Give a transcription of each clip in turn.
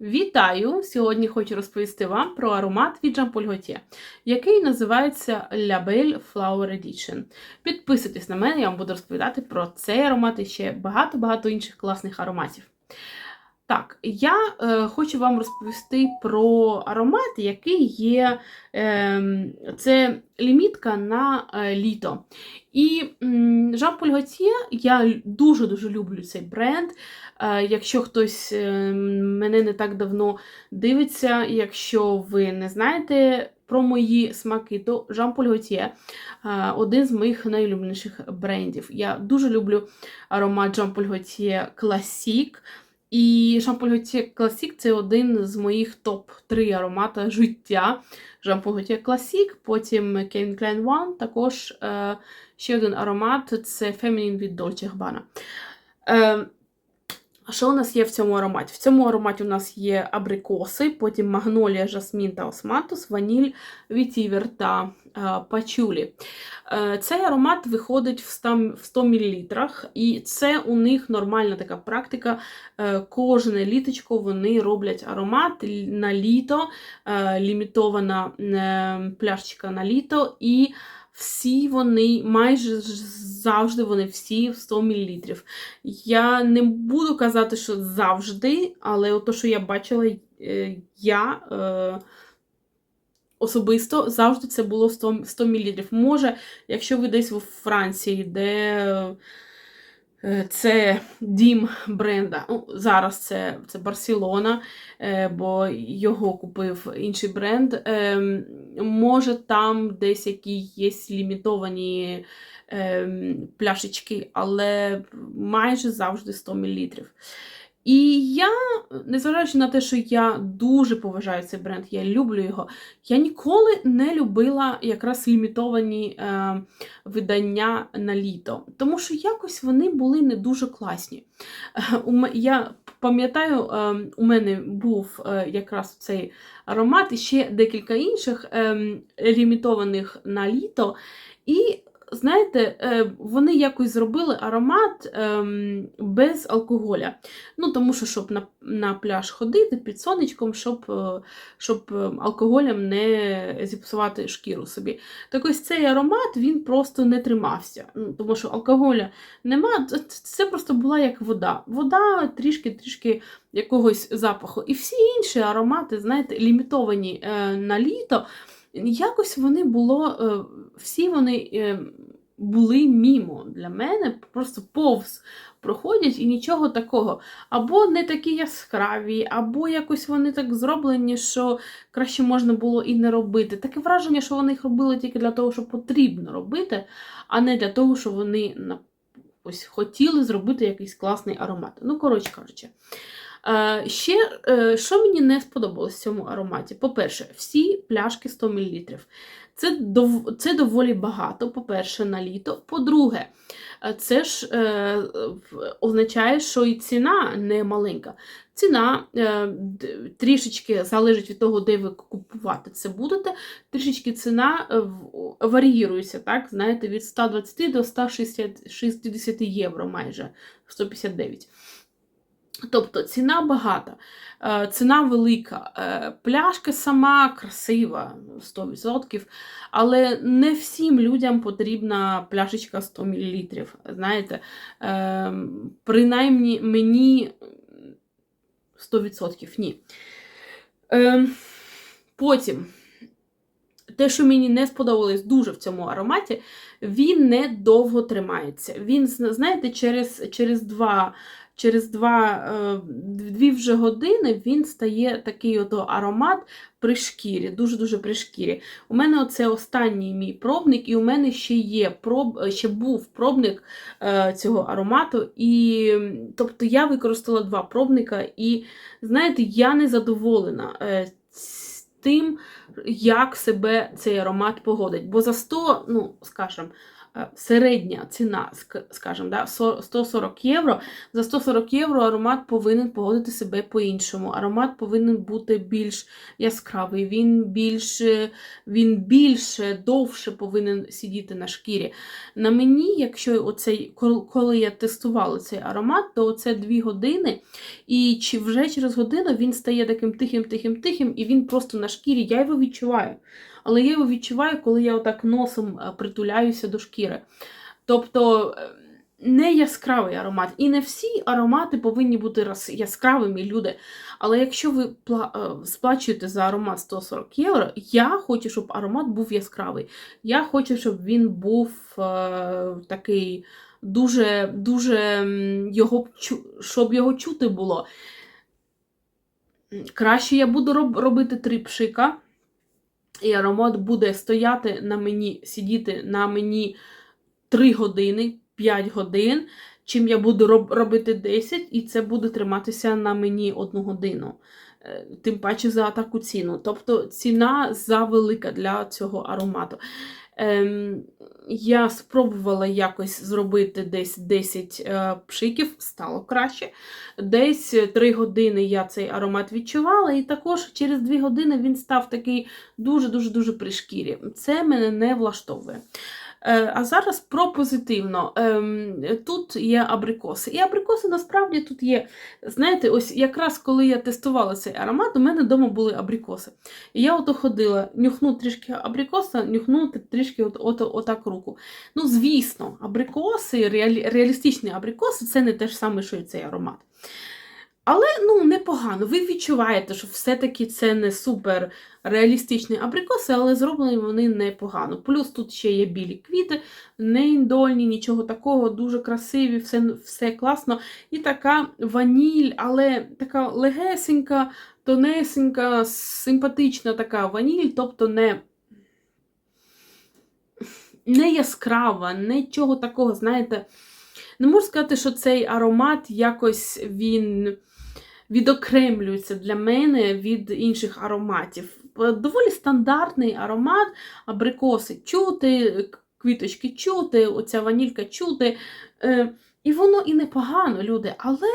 Вітаю! Сьогодні хочу розповісти вам про аромат від Jean Paul Gaultier, який називається La Flower Edition. Підписуйтесь на мене, я вам буду розповідати про цей аромат і ще багато-багато інших класних ароматів. Так, я е, хочу вам розповісти про аромат, який є е, це лімітка на е, літо. І Paul Gaultier, я дуже-дуже люблю цей бренд. Е, Якщо хтось е, мене не так давно дивиться, якщо ви не знаєте про мої смаки, то Paul Gaultier е, один з моїх найулюбленіших брендів. Я дуже люблю аромат Paul Gaultier Classic. І Gaultier Classic це один з моїх топ-3 аромата життя. Gaultier Classic, потім Calvin Klein One, також е, ще один аромат це Feminine від Dolce Gabbana. Е, що у нас є в цьому ароматі? В цьому ароматі у нас є абрикоси, потім магнолія, жасмін та османтус, ваніль, вітівер та е, пачулі. Е, цей аромат виходить в 100, в 100 мл, і це у них нормальна така практика. Е, кожне літочко вони роблять аромат на літо, лімітована пляшечка на літо. і всі вони, майже завжди вони всі в 100 мл. Я не буду казати, що завжди, але то, що я бачила, е, я е, особисто завжди це було 100 100 мл. Може, якщо ви десь у Франції, де це дім бренда, ну, зараз це це Барселона, бо його купив інший бренд. Може, там десь які є лімітовані пляшечки, але майже завжди 100 мл. І я, незважаючи на те, що я дуже поважаю цей бренд, я люблю його, я ніколи не любила якраз лімітовані е, видання на літо, тому що якось вони були не дуже класні. Е, я пам'ятаю, е, у мене був е, якраз цей аромат і ще декілька інших е, лімітованих на літо. І знаєте, е, вони якось зробили аромат ем, без алкоголя. Ну, Тому що, щоб на на пляж ходити під сонечком, щоб е, щоб е, алкоголем не зіпсувати шкіру собі. Так ось цей аромат він просто не тримався. Ну, Тому що алкоголя нема, це просто була як вода. Вода трішки-трішки якогось запаху. І всі інші аромати, знаєте, лімітовані на літо. Якось вони було, е, всі вони е, були мімо для мене, просто повз проходять і нічого такого. Або не такі яскраві, або якось вони так зроблені, що краще можна було і не робити. Таке враження, що вони їх робили тільки для того, що потрібно робити, а не для того, що вони ось хотіли зробити якийсь класний аромат. Ну, коротше кажучи. Е, ще, е, що мені не сподобалось в цьому ароматі? По-перше, всі пляшки 100 мл. Це дов... це доволі багато, по-перше, на літо. По-друге, е, це ж е, означає, що і ціна не маленька. Ціна е, трішечки залежить від того, де ви купувати це будете. Трішечки ціна варіюється, так, знаєте, від 120 до 160 євро майже 159. Тобто ціна багата, е, ціна велика, е, пляшка сама красива, 100%, але не всім людям потрібна пляшечка 100 мл. Знаєте, е, принаймні мені 100% ні. Потім, те, що мені не сподобалось дуже в цьому ароматі, він не довго тримається. Він, знаєте, через, через два через два, е, дві вже години він стає такий ото аромат при шкірі, дуже-дуже при шкірі. У мене оце останній мій пробник, і у мене ще є проб, ще був пробник е, цього аромату. І, Тобто я використала два пробника, і, знаєте, я не задоволена. Е, Тим, як себе цей аромат погодить. Бо за 100, ну, скажімо, середня ціна, скажімо, да, 140 євро. За 140 євро аромат повинен поводити себе по-іншому. Аромат повинен бути більш яскравий, він більш, е, він більше, довше повинен сидіти на шкірі. На мені, якщо оцей, коли я тестувала цей аромат, то це 2 години, і вже через годину він стає таким тихим, тихим, тихим, і він просто на шкірі. Я його відчуваю. Але я його відчуваю, коли я отак носом е, притуляюся до шкіри. Тобто е, не яскравий аромат. І не всі аромати повинні бути яскравими, люди. Але якщо ви е, сплачуєте за аромат 140 євро, я хочу, щоб аромат був яскравий. Я хочу, щоб він був е, такий дуже, дуже його щоб його чути було. Краще я буду роб- робити три пшика, і аромат буде стояти на мені, сидіти на мені 3 години, 5 годин, чим я буду роб- робити 10, і це буде триматися на мені 1 годину. Е, Тим паче за таку ціну. Тобто ціна завелика для цього аромату. Ем, я спробувала якось зробити десь 10 е, пшиків, стало краще. Десь 3 години я цей аромат відчувала, і також через 2 години він став такий дуже-дуже дуже при шкірі. Це мене не влаштовує. Е, А зараз про позитивно. Ем, Тут є абрикоси. І абрикоси насправді тут є. Знаєте, ось якраз коли я тестувала цей аромат, у мене вдома були абрикоси. І я ото ходила, нюхну трішки абрикоса, нюхну трішки от, от, отак руку. Ну, звісно, абрикоси, реалі, реалістичні абрикоси це не те ж саме, що і цей аромат. Але ну, непогано. Ви відчуваєте, що все-таки це не супер реалістичні абрикоси, але зроблені вони непогано. Плюс тут ще є білі квіти, не індольні, нічого такого, дуже красиві, все, все класно. І така ваніль, але така легесенька, тонесенька, симпатична така ваніль, тобто не. Не яскрава, нічого такого, знаєте, не можу сказати, що цей аромат якось він відокремлюється для мене від інших ароматів. Е, Доволі стандартний аромат, абрикоси чути, квіточки чути, оця ванілька чути. Е, І воно і непогано, люди, але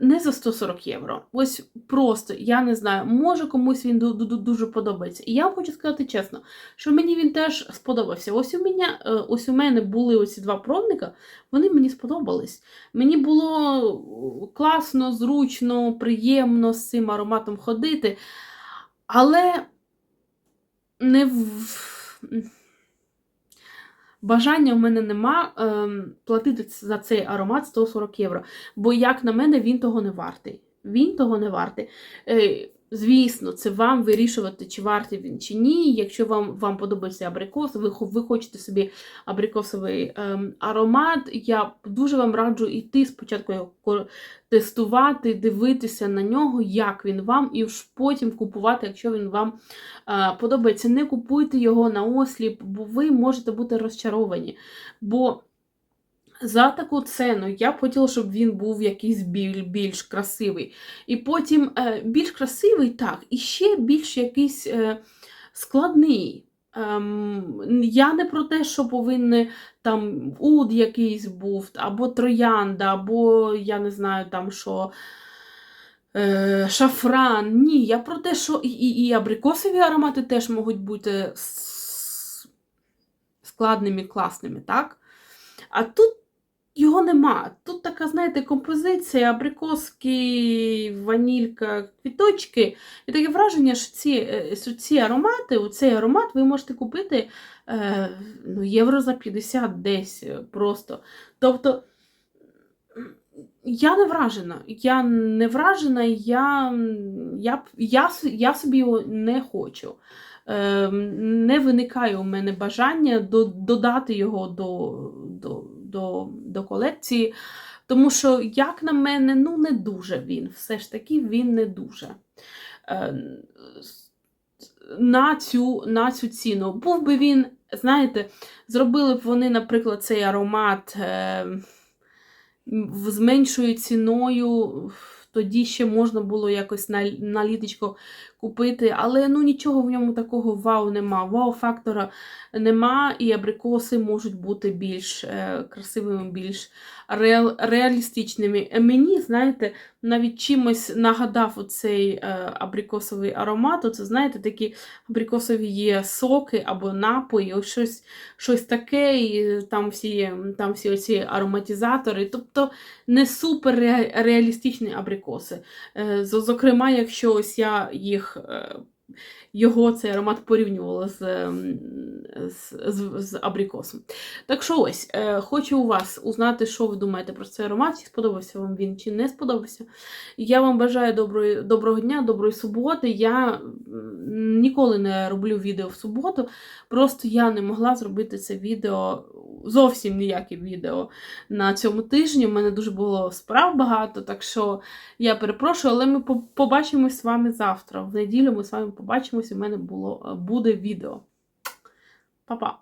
не за 140 євро. Ось просто, я не знаю, може комусь він ду- ду- дуже подобається. І я вам хочу сказати чесно, що мені він теж сподобався. Ось у мене, е, ось у мене були оці два пробника, вони мені сподобались. Мені було класно, зручно, приємно з цим ароматом ходити, але не в... бажання в мене нема ем, платити за цей аромат 140 євро. Бо, як на мене, він того не вартий. Він того не вартий. Е, Звісно, це вам вирішувати, чи вартий він чи ні. Якщо вам вам подобається абрикос, ви, ви хочете собі абрикосовий ем, аромат, я дуже вам раджу йти спочатку його тестувати, дивитися на нього, як він вам, і ж потім купувати, якщо він вам е, подобається. Не купуйте його на осліп, бо ви можете бути розчаровані. Бо за таку ціну я б хотіла, щоб він був якийсь біль, більш красивий. І потім е, більш красивий, так, і ще більш якийсь е, складний. Ем, я не про те, що повинен там уд якийсь був, або троянда, або я не знаю там що. Е, шафран. Ні, я про те, що і, і, і абрикосові аромати теж можуть бути складними, класними, так? А тут його нема. Тут така, знаєте, композиція, абрикоски, ванілька, квіточки. І таке враження, що ці, е, що ці аромати, цей аромат ви можете купити е, ну, євро за 50 десь е, просто. Тобто. Я не вражена. Я не вражена, я, я, я, я собі його не хочу. Е, не виникає у мене бажання до, додати його до, до, до, до колекції, тому що, як на мене, ну не дуже він. Все ж таки він не дуже. Е, на цю, на цю ціну. Був би він, знаєте, зробили б вони, наприклад, цей аромат. Е, з меншою ціною, тоді ще можна було якось на, на літочко купити, але ну нічого в ньому такого вау нема. Вау-фактора нема, і абрикоси можуть бути більш е, красивими, більш реал, реалістичними. Е, Мені, знаєте, навіть чимось нагадав оцей е, абрикосовий аромат. Оце, знаєте, такі абрикосові є соки або напої, ось щось, щось таке, і там всі, там всі оці ароматизатори. Тобто не супер ре- реалістичні абрикоси. Зокрема, якщо ось я їх. Е, Його цей аромат порівнювала з, ем, з, з, з абрикосом. Так що ось, е, хочу у вас узнати, що ви думаєте про цей аромат, чи сподобався вам він, чи не сподобався. Я вам бажаю доброї, доброго дня, доброї суботи. Я ніколи не роблю відео в суботу, просто я не могла зробити це відео, зовсім ніяке відео на цьому тижні. У мене дуже було справ багато, так що я перепрошую, але ми побачимось з вами завтра. В неділю ми з вами побачимось, в мене було, буде відео. Па-па!